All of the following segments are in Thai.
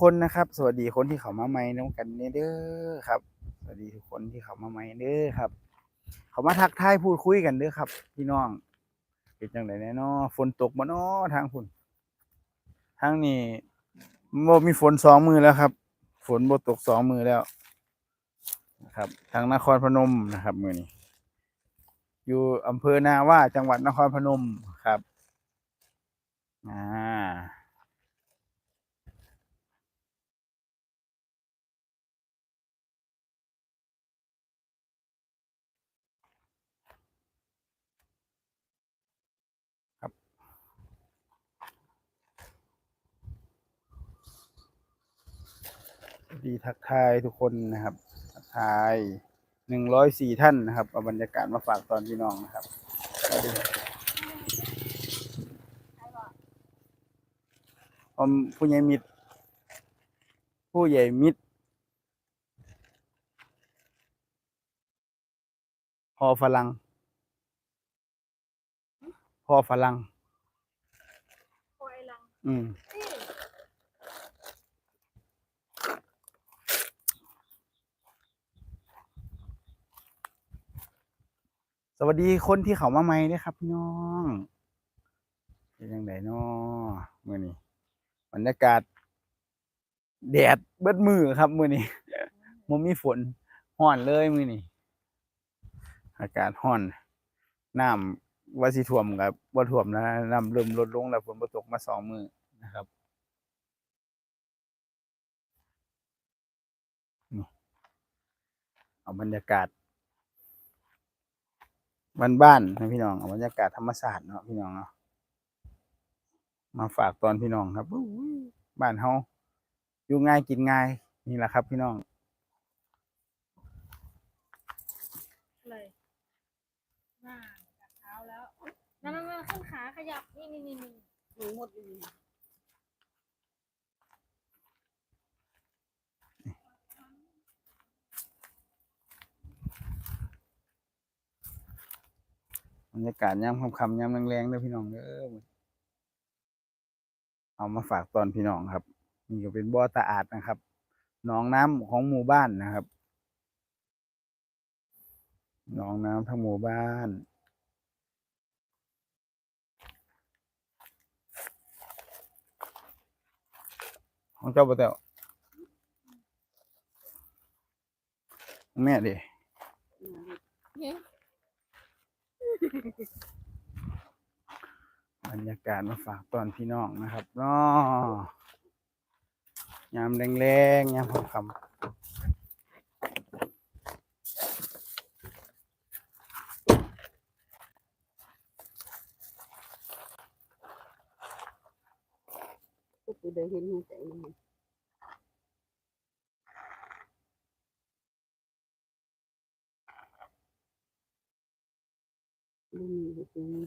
คนนะครับ สวัสดีคนที่เขามาใหม่น้องกันเด้อครับ สวัสดีทุกคนที่เขามาใหม่เด้อครับ เขามาทักทายพูดคุยกันเด้อครับ พี่น้องเป็นจังไดแน่นอฝนตกบ่นอทางพุ่นทางนี้บ่มีฝนสองมือแล้วครับ ฝนบ่ตกสองมือแล้วนะครับทางนครพนมนะครับมือนี้ อยู่อำเภอนาว่าจังหวัดนครพนมครับอ่า ดีทักทายทุกคนนะครับ ทักทายหนึ่งร้อยสี่ท่านนะครับเอาบรรยากาศมาฝากตอนพี่น้องนะครับสวัสดีผมผู้ใหญ่มิตร ผู้ใหญ่มิตรพอฝรั่งพอฝรั่งโอยลังอืม สวัสดีคนที่เขามาใหม่ด้วยครับ พี่น้องเป็นยังไงน้อมื่อนี้บรรยากาศ แดดเบิดมือครับ มื่อนี้มันมีฝนห้อนเลยมื่อนี้อากาศห้อนน้ำว่าสิท่วมกับบ่ท่วมนะน้ำเริ่มลดลงแล้วฝนตกมาสองมือนะครับนี่เอาบรรยากาศ บ้านๆนะพี่น้องอาบรรยากาศธรรมศาสตร์เนาะพี่น้องเนาะมาฝากตอนพี่น้องครับบ้านเฮาอยู่ง่ายกินง่ายนี่แหละครับ พี่น้องเลยน่าเท้าแล้วนั่นนั่นขึ้นขาขยับนี่นี่นี่นี่หนูหมดเลย บรรยากาศยามค่ำๆยามแรงๆเด้อพี่น้องเด้อเอามาฝากตอนพี่น้องครับนี่ก็เป็นบ่อตาอาดนะครับหนองน้ำของหมู่บ้านนะครับหนองน้ำทั้งหมู่บ้านของเจ้าบ่แต้วขอแม่ดิ เนี่ย บรรยากาศมาฝากตอนพี่น้องนะครับเนาะยามแรงๆยามคำก็ไปเดินเห็นหัวใจมัน มันมีหัวใจมันม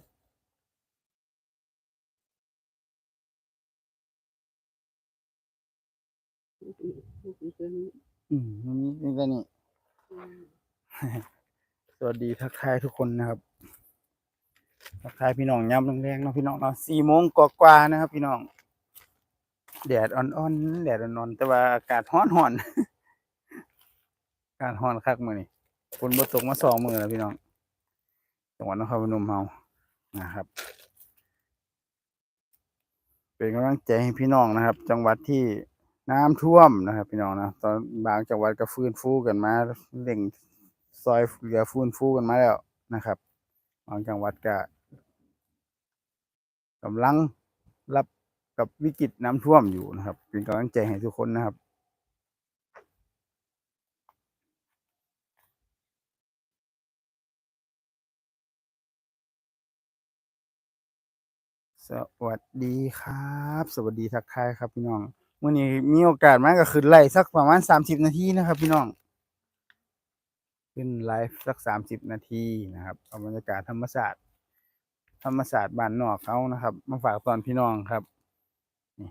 ีหัวใจมันๆอืมนี่นี่ก็นี่สวัสดีทักทายทุกคนนะครับทักทายพี่น้องยามแรงๆเนาะพี่น้องเนาะสี่โมงกว่าๆนะครับ พี่น้องแดดอ่อนๆแดดอ่อนๆแต่ว่าอากาศร้อนๆ อากาศร้อนคักมื้อนี้ฝนบ่ตกมาสองมื้อแล้วพี่น้อง จังหวัดนครพนมเฮานะครับ เป็นกำลังใจให้พี่น้องนะครับ จังหวัดที่น้ำท่วมนะครับ พี่น้องนะตอนบางจังหวัดก็ฟื้นฟูกันมาเร่งซอยเหลือฟื้นฟูกันมาแล้วนะครับบางจังหวัดก็กำลังรับกับวิกฤตน้ำท่วมอยู่นะครับ เป็นกำลังใจให้ทุกคนนะครับ สวัสดีครับ สวัสดีทักทายครับพี่น้องวันนี้มีโอกาสมากก็ขึ้นไลฟ์สักประมาณสามสิบนาทีนะครับ พี่น้อง ขึ้นไลฟ์สักสามสิบนาทีนะครับเอาบรรยากาศธรรมศาสตร์ธรรมศาสตร์บ้านนอกเขานะครับ มาฝากตอนพี่น้องครับนี่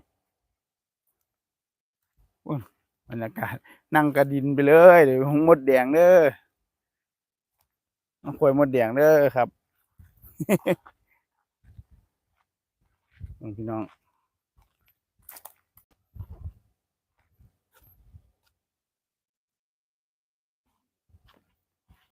บรรยากาศนั่งกระดินไปเลยเดี๋ยวหงมดแดงเด้อน้องควยมดแดงเด้อครับ 我们平常